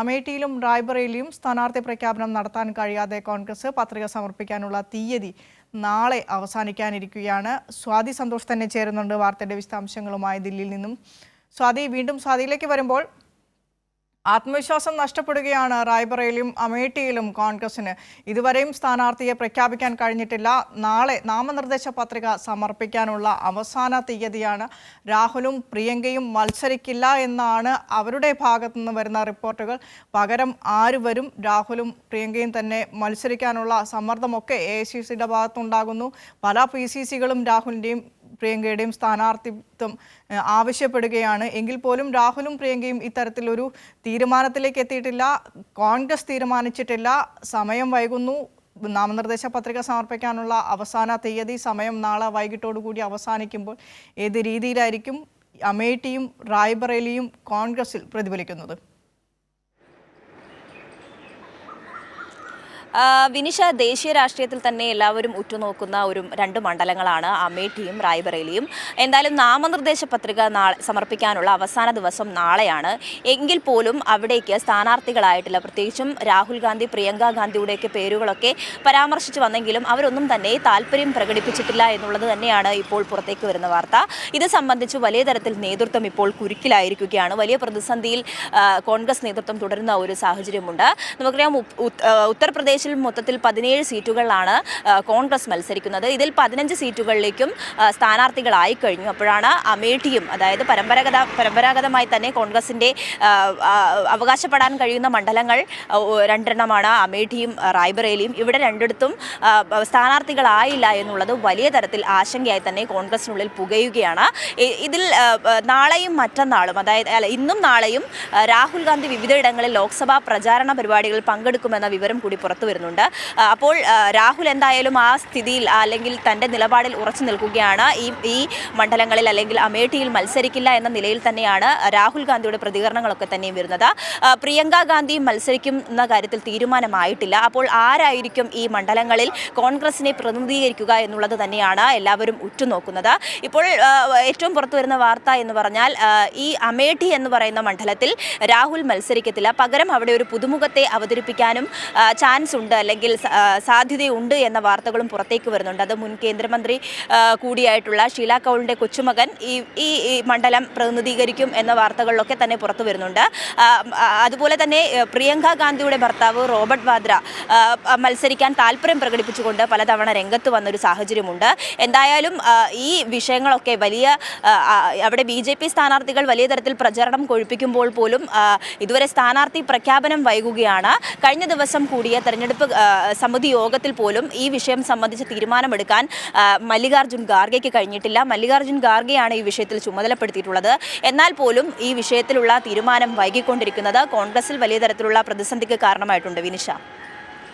അമേഠിയിലും റായ്ബറേലിയും സ്ഥാനാർത്ഥി പ്രഖ്യാപനം നടത്താൻ കഴിയാതെ കോൺഗ്രസ് പത്രിക സമർപ്പിക്കാനുള്ള തീയതി നാളെ അവസാനിക്കാനിരിക്കുകയാണ്. സ്വാതി സന്തോഷ് തന്നെ ചേരുന്നുണ്ട് വാർത്തയുടെ വിശദാംശങ്ങളുമായി ദില്ലിയിൽ നിന്നും. സ്വാതി വീണ്ടും സ്വാതിയിലേക്ക് വരുമ്പോൾ ആത്മവിശ്വാസം നഷ്ടപ്പെടുകയാണ് റായ്ബറയിലും അമേഠിയിലും കോൺഗ്രസിന്. ഇതുവരെയും സ്ഥാനാർത്ഥിയെ പ്രഖ്യാപിക്കാൻ കഴിഞ്ഞിട്ടില്ല. നാളെ നാമനിർദ്ദേശ പത്രിക സമർപ്പിക്കാനുള്ള അവസാന തീയതിയാണ്. രാഹുലും പ്രിയങ്കയും മത്സരിക്കില്ല എന്നാണ് അവരുടെ ഭാഗത്തു നിന്ന് വരുന്ന റിപ്പോർട്ടുകൾ. പകരം ആര് വരും? രാഹുലും പ്രിയങ്കയും തന്നെ മത്സരിക്കാനുള്ള സമ്മർദ്ദമൊക്കെ എ ഐ സി സിയുടെ ഭാഗത്തുണ്ടാകുന്നു. പല പി സി സികളും രാഹുലിന്റെയും പ്രിയങ്കയുടെയും സ്ഥാനാർത്ഥിത്വം ആവശ്യപ്പെടുകയാണ്. എങ്കിൽ പോലും രാഹുലും പ്രിയങ്കയും ഇത്തരത്തിലൊരു തീരുമാനത്തിലേക്ക് എത്തിയിട്ടില്ല. കോൺഗ്രസ് തീരുമാനിച്ചിട്ടില്ല. സമയം വൈകുന്നു. നാമനിർദ്ദേശ പത്രിക സമർപ്പിക്കാനുള്ള അവസാന തീയതി സമയം നാളെ വൈകിട്ടോടുകൂടി അവസാനിക്കുമ്പോൾ ഏത് രീതിയിലായിരിക്കും അമേഠിയും റായ്ബറേലിയും കോൺഗ്രസിൽ പ്രതിഫലിക്കുന്നത്? വിനിഷ ദേശീയ രാഷ്ട്രീയത്തിൽ തന്നെ എല്ലാവരും ഉറ്റുനോക്കുന്ന ഒരു രണ്ട് മണ്ഡലങ്ങളാണ് അമേഠിയും റായ്ബറേലിയും. എന്തായാലും നാമനിർദ്ദേശ പത്രിക നാളെ സമർപ്പിക്കാനുള്ള അവസാന ദിവസം നാളെയാണ്. എങ്കിൽ പോലും അവിടേക്ക് സ്ഥാനാർത്ഥികളായിട്ടില്ല. പ്രത്യേകിച്ചും രാഹുൽ ഗാന്ധി പ്രിയങ്ക ഗാന്ധിയുടെയൊക്കെ പേരുകളൊക്കെ പരാമർശിച്ചു വന്നെങ്കിലും അവരൊന്നും തന്നെ താല്പര്യം പ്രകടിപ്പിച്ചിട്ടില്ല എന്നുള്ളത് തന്നെയാണ് ഇപ്പോൾ പുറത്തേക്ക് വരുന്ന വാർത്ത. ഇത് സംബന്ധിച്ച് വലിയ തരത്തിൽ നേതൃത്വം ഇപ്പോൾ കുരുക്കിലായിരിക്കുകയാണ്. വലിയ പ്രതിസന്ധിയിൽ കോൺഗ്രസ് നേതൃത്വം തുടരുന്ന ഒരു സാഹചര്യമുണ്ട്. നമുക്കറിയാം ഉ- ഉത്തർപ്രദേശിൽ മൊത്തത്തിൽ പതിനേഴ് സീറ്റുകളിലാണ് കോൺഗ്രസ് മത്സരിക്കുന്നത്. ഇതിൽ പതിനഞ്ച് സീറ്റുകളിലേക്കും സ്ഥാനാർത്ഥികളായി കഴിഞ്ഞു. അപ്പോഴാണ് അമേഠിയും അതായത് പരമ്പരാഗത പരമ്പരാഗതമായി തന്നെ ആ, അവകാശപ്പെടാൻ കഴിയുന്ന മണ്ഡലങ്ങൾ രണ്ടെണ്ണമാണ് അമേഠിയും റായ്ബറേലിയും. ഇവിടെ രണ്ടിടത്തും സ്ഥാനാർത്ഥികളായില്ല എന്നുള്ളത് വലിയ തരത്തിൽ ആശങ്കയായി തന്നെ കോൺഗ്രസിനുള്ളിൽ പുകയുകയാണ്. ഇതിൽ നാളെയും മറ്റന്നാളും അതായത് ഇന്നും നാളെയും രാഹുൽ ഗാന്ധി വിവിധയിടങ്ങളിൽ ലോക്സഭാ പ്രചാരണ പരിപാടികളിൽ പങ്കെടുക്കുമെന്ന വിവരം കൂടി പുറത്തു വരുന്നുണ്ട്. അപ്പോൾ രാഹുൽ എന്തായാലും ആ സ്ഥിതിയിൽ അല്ലെങ്കിൽ തന്റെ നിലപാടിൽ ഉറച്ചു നിൽക്കുകയാണ്. ഈ ഈ മണ്ഡലങ്ങളിൽ അല്ലെങ്കിൽ അമേഠിയിൽ മത്സരിക്കില്ല എന്ന നിലയിൽ തന്നെയാണ് രാഹുൽ ഗാന്ധിയുടെ പ്രതികരണങ്ങളൊക്കെ തന്നെയും വരുന്നത്. പ്രിയങ്ക ഗാന്ധി മത്സരിക്കും എന്ന കാര്യത്തിൽ തീരുമാനമായിട്ടില്ല. അപ്പോൾ ആരായിരിക്കും ഈ മണ്ഡലങ്ങളിൽ കോൺഗ്രസിനെ പ്രതിനിധീകരിക്കുക എന്നുള്ളത് തന്നെയാണ് എല്ലാവരും ഉറ്റുനോക്കുന്നത്. ഇപ്പോൾ ഏറ്റവും പുറത്തു വരുന്ന വാർത്ത എന്ന് പറഞ്ഞാൽ ഈ അമേഠി എന്ന് പറയുന്ന മണ്ഡലത്തിൽ രാഹുൽ മത്സരിക്കത്തില്ല. പകരം അവിടെ ഒരു പുതുമുഖത്തെ അവതരിപ്പിക്കാനും ചാൻസ് ഉണ്ട് അല്ലെങ്കിൽ സാധ്യതയുണ്ട് എന്ന വാർത്തകളും പുറത്തേക്ക് വരുന്നുണ്ട്. അത് മുൻ കേന്ദ്രമന്ത്രി കൂടിയായിട്ടുള്ള ഷീല കൗളിന്റെ കൊച്ചുമകൻ ഈ ഈ മണ്ഡലം പ്രതിനിധീകരിക്കും എന്ന വാർത്തകളിലൊക്കെ തന്നെ പുറത്തു വരുന്നുണ്ട്. അതുപോലെ തന്നെ പ്രിയങ്ക ഗാന്ധിയുടെ ഭർത്താവ് റോബർട്ട് വാദ്ര മത്സരിക്കാൻ താല്പര്യം പ്രകടിപ്പിച്ചുകൊണ്ട് പലതവണ രംഗത്ത് വന്നൊരു സാഹചര്യമുണ്ട്. എന്തായാലും ഈ വിഷയങ്ങളൊക്കെ വലിയ അവിടെ ബി ജെ പി സ്ഥാനാർത്ഥികൾ വലിയ തരത്തിൽ പ്രചരണം കൊഴിപ്പിക്കുമ്പോൾ പോലും ഇതുവരെ സ്ഥാനാർത്ഥി പ്രഖ്യാപനം വൈകുകയാണ്. കഴിഞ്ഞ ദിവസം കൂടിയ തെരഞ്ഞെടുപ്പ് ആ, സമിതി യോഗത്തിൽ പോലും ഈ വിഷയം സംബന്ധിച്ച് തീരുമാനമെടുക്കാൻ മല്ലികാർജുൻ ഖാർഗെക്ക് കഴിഞ്ഞിട്ടില്ല. മല്ലികാർജുൻ ഖാർഗെയാണ് ഈ വിഷയത്തിൽ ചുമതലപ്പെടുത്തിയിട്ടുള്ളത്. എന്നാൽ പോലും ഈ വിഷയത്തിലുള്ള തീരുമാനം വൈകിക്കൊണ്ടിരിക്കുന്നത് കോൺഗ്രസിൽ വലിയ തരത്തിലുള്ള പ്രതിസന്ധിക്ക് കാരണമായിട്ടുണ്ട്. വിനിഷ.